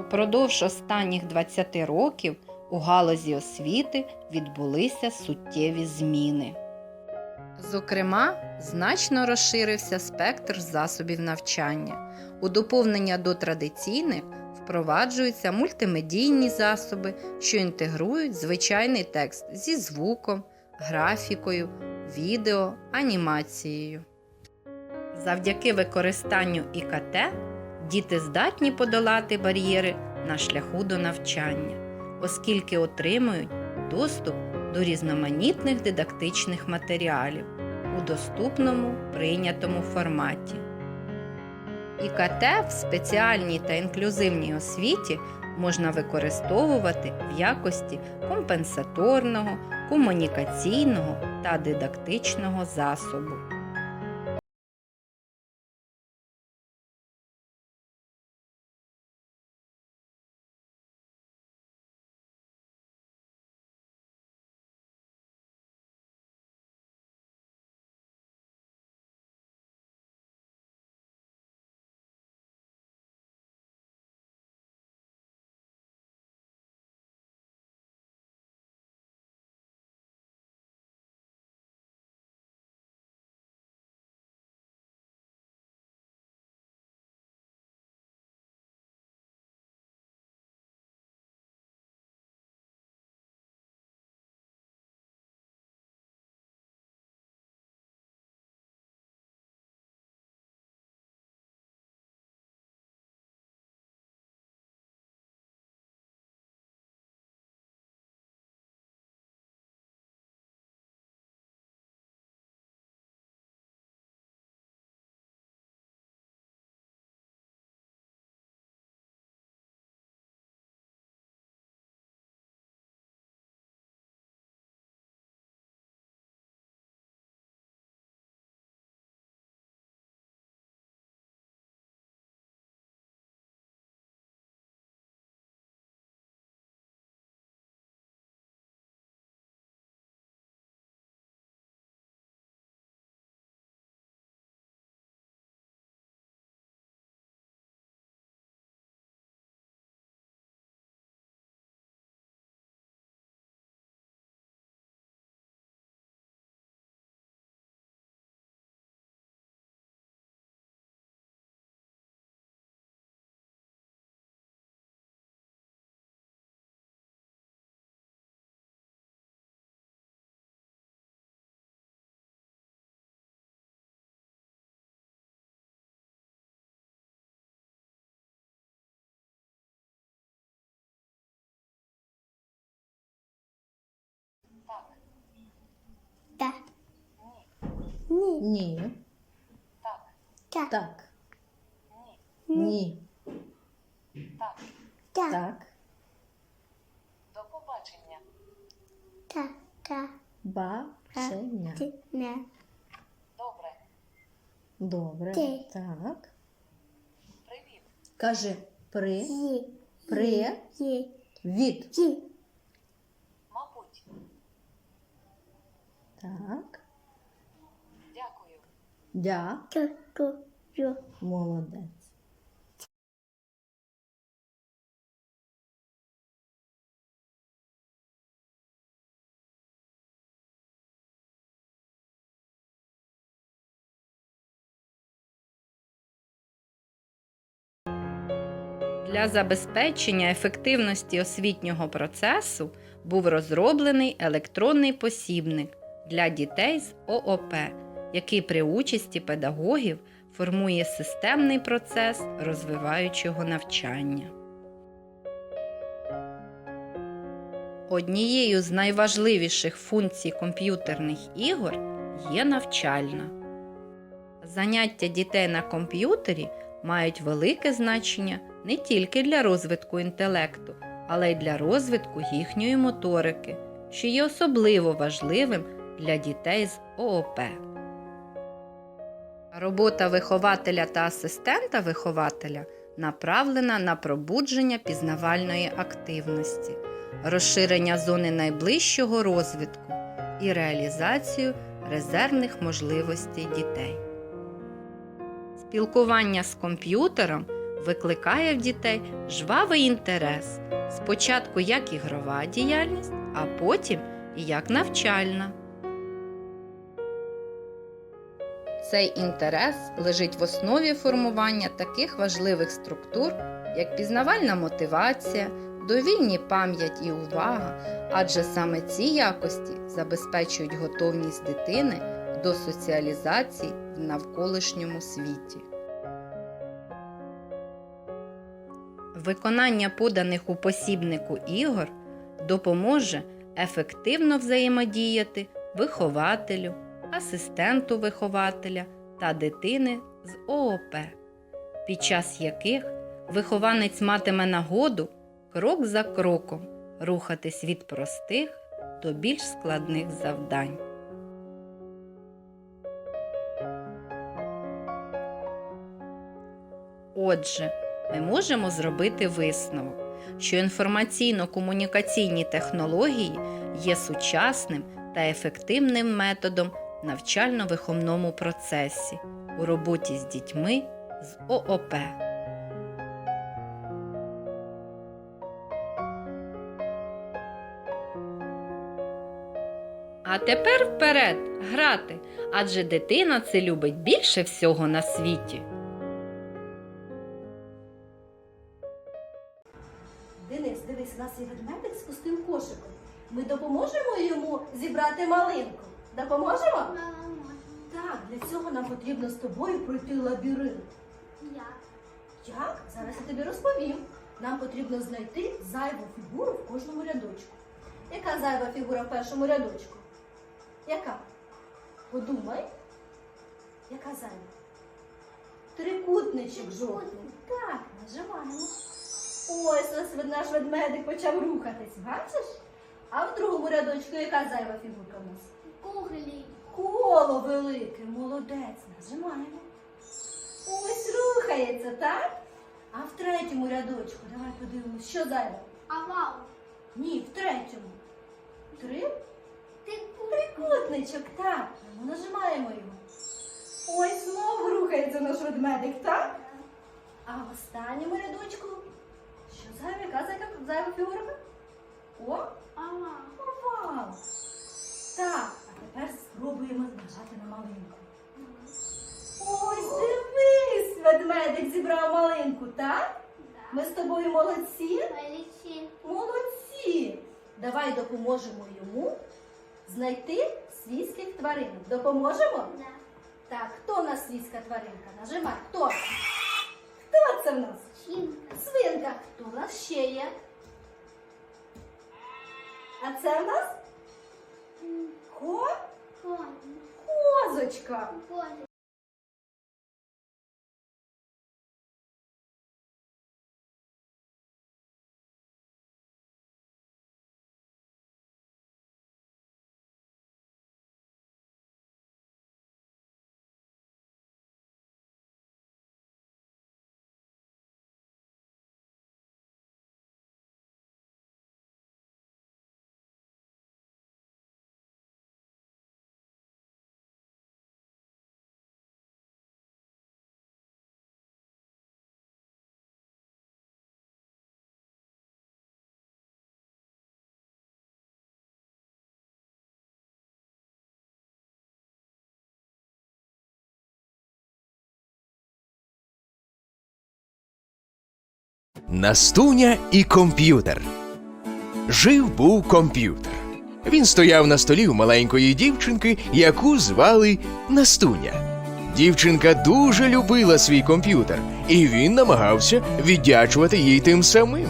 Упродовж останніх 20 років у галузі освіти відбулися суттєві зміни. Зокрема, значно розширився спектр засобів навчання. У доповнення до традиційних впроваджуються мультимедійні засоби, що інтегрують звичайний текст зі звуком, графікою, відео, анімацією. Завдяки використанню ІКТ діти здатні подолати бар'єри на шляху до навчання, оскільки отримують доступ до різноманітних дидактичних матеріалів у доступному прийнятому форматі. ІКТ в спеціальній та інклюзивній освіті можна використовувати в якості компенсаторного, комунікаційного та дидактичного засобу. Так. Ні. Ні. Так. Так. Ні. Ні. Так. Так. До побачення. Так. Так. Бачення. Не. Добре. Добре. Ти. Так. Привіт. Каже при. Ї. При. Ї. Від. Ї. Так. Дякую. Дя. Дякую. Молодець. Для забезпечення ефективності освітнього процесу був розроблений електронний посібник для дітей з ООП, який при участі педагогів формує системний процес розвиваючого навчання. Однією з найважливіших функцій комп'ютерних ігор є навчальна. Заняття дітей на комп'ютері мають велике значення не тільки для розвитку інтелекту, але й для розвитку їхньої моторики, що є особливо важливим для дітей з ООП. Робота вихователя та асистента вихователя направлена на пробудження пізнавальної активності, розширення зони найближчого розвитку і реалізацію резервних можливостей дітей. Спілкування з комп'ютером викликає в дітей жвавий інтерес. Спочатку як ігрова діяльність, а потім і як навчальна. Цей інтерес лежить в основі формування таких важливих структур, як пізнавальна мотивація, довільні пам'ять і увага, адже саме ці якості забезпечують готовність дитини до соціалізації в навколишньому світі. Виконання поданих у посібнику ігор допоможе ефективно взаємодіяти вихователю, асистенту вихователя та дитини з ООП, під час яких вихованець матиме нагоду крок за кроком рухатись від простих до більш складних завдань. Отже, ми можемо зробити висновок, що інформаційно-комунікаційні технології є сучасним та ефективним методом навчально-виховному процесі у роботі з дітьми з ООП. А тепер вперед грати, адже дитина це любить більше всього на світі. Денис, дивись, у нас є ведмедик з кошиком. Ми допоможемо йому зібрати малинку. Допоможемо? Так, для цього нам потрібно з тобою пройти лабіринт. я. Як? Зараз я тобі розповім. Нам потрібно знайти зайву фігуру в кожному рядочку. Яка зайва фігура в першому рядочку? Яка? Подумай. Яка зайва? Трикутничок жовтий. Так, нажимаємо. Ось ось наш ведмедик почав рухатись, бачиш? А в другому рядочку яка зайва фігурка в нас? Куглі. Коло велике, молодець, нажимаємо. Ось рухається, так? А в третьому рядочку, давай подивимось, що зайве? Овал. Ні, в третьому. Три? Ти Трикутничок, так. Ну, нажимаємо його. Ось знову рухається наш ведмедик, так? А в останньому рядочку. Що зайве? Яка зайва, зайва фігурка? О, Овал. овал. Так, тепер спробуємо нажати на малинку. Ось дивись, ведмедик зібрав малинку, так? Ми з тобою молодці? Поліці. Молодці! Давай допоможемо йому знайти свійських тваринок. Допоможемо? Да. Так, хто в нас свійська тваринка? Нажимай. Хто? Хто це в нас? Чінка. Свинка. Хто в нас ще є? А це в нас ко? Козочка. Настуня і комп'ютер. Жив був комп'ютер. Він стояв на столі у маленької дівчинки, яку звали Настуня. Дівчинка дуже любила свій комп'ютер, і він намагався віддячувати їй тим самим.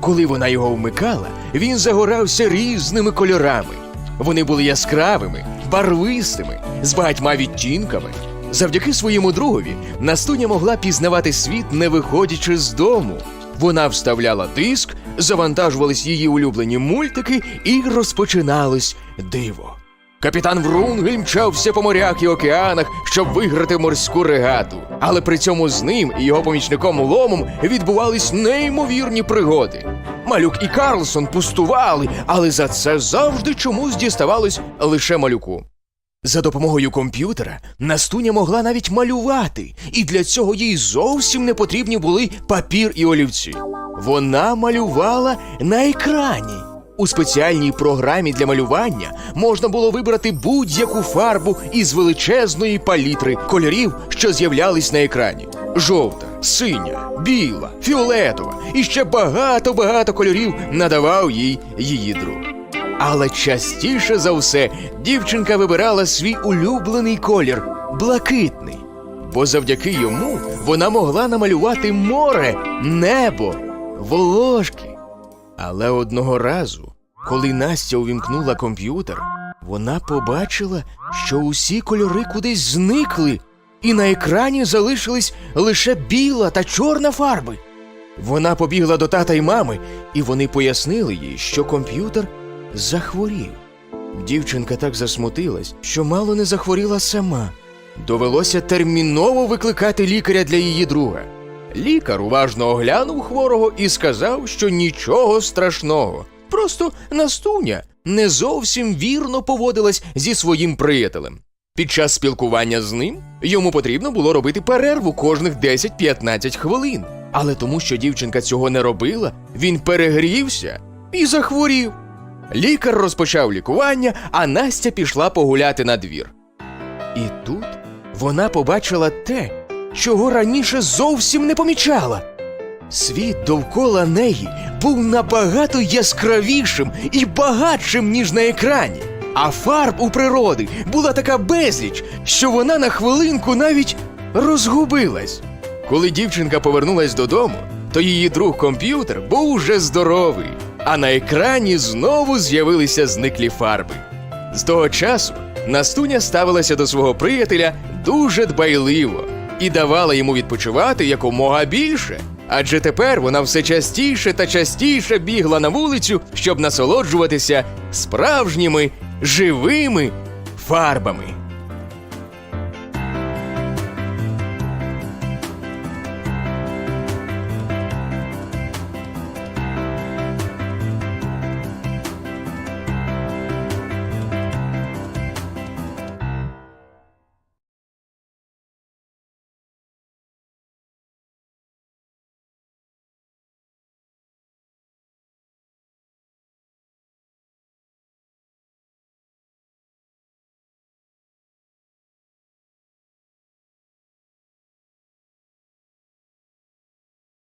Коли вона його вмикала, він загорався різними кольорами. Вони були яскравими, барвистими, з багатьма відтінками. Завдяки своєму другові Настуня могла пізнавати світ, не виходячи з дому. Вона вставляла диск, завантажувались її улюблені мультики, і розпочиналось диво. Капітан Врунгель мчався по морях і океанах, щоб виграти морську регату. Але при цьому з ним і його помічником Ломом відбувались неймовірні пригоди. Малюк і Карлсон пустували, але за це завжди чомусь діставалось лише малюку. За допомогою комп'ютера Настуня могла навіть малювати, і для цього їй зовсім не потрібні були папір і олівці. Вона малювала на екрані. У спеціальній програмі для малювання можна було вибрати будь-яку фарбу із величезної палітри кольорів, що з'являлись на екрані: жовта, синя, біла, фіолетова і ще багато-багато кольорів надавав їй її друг. Але частіше за все дівчинка вибирала свій улюблений колір блакитний, бо завдяки йому вона могла намалювати море, небо, волошки. Але одного разу, коли Настя увімкнула комп'ютер, вона побачила, що усі кольори кудись зникли, і на екрані залишились лише біла та чорна фарби. Вона побігла до тата й мами, і вони пояснили їй, що комп'ютер захворів. Дівчинка так засмутилась, що мало не захворіла сама. Довелося терміново викликати лікаря для її друга. Лікар уважно оглянув хворого і сказав, що нічого страшного. Просто Настуня не зовсім вірно поводилась зі своїм приятелем. Під час спілкування з ним йому потрібно було робити перерву кожних 10-15 хвилин. Але тому, що дівчинка цього не робила, він перегрівся і захворів. Лікар розпочав лікування, а Настя пішла погуляти на двір. І тут вона побачила те, чого раніше зовсім не помічала. Світ довкола неї був набагато яскравішим і багатшим, ніж на екрані. А фарб у природи була така безліч, що вона на хвилинку навіть розгубилась. Коли дівчинка повернулась додому, то її друг комп'ютер був уже здоровий, а на екрані знову з'явилися зниклі фарби. З того часу Настуня ставилася до свого приятеля дуже дбайливо і давала йому відпочивати якомога більше. Адже тепер вона все частіше та частіше бігла на вулицю, щоб насолоджуватися справжніми живими фарбами.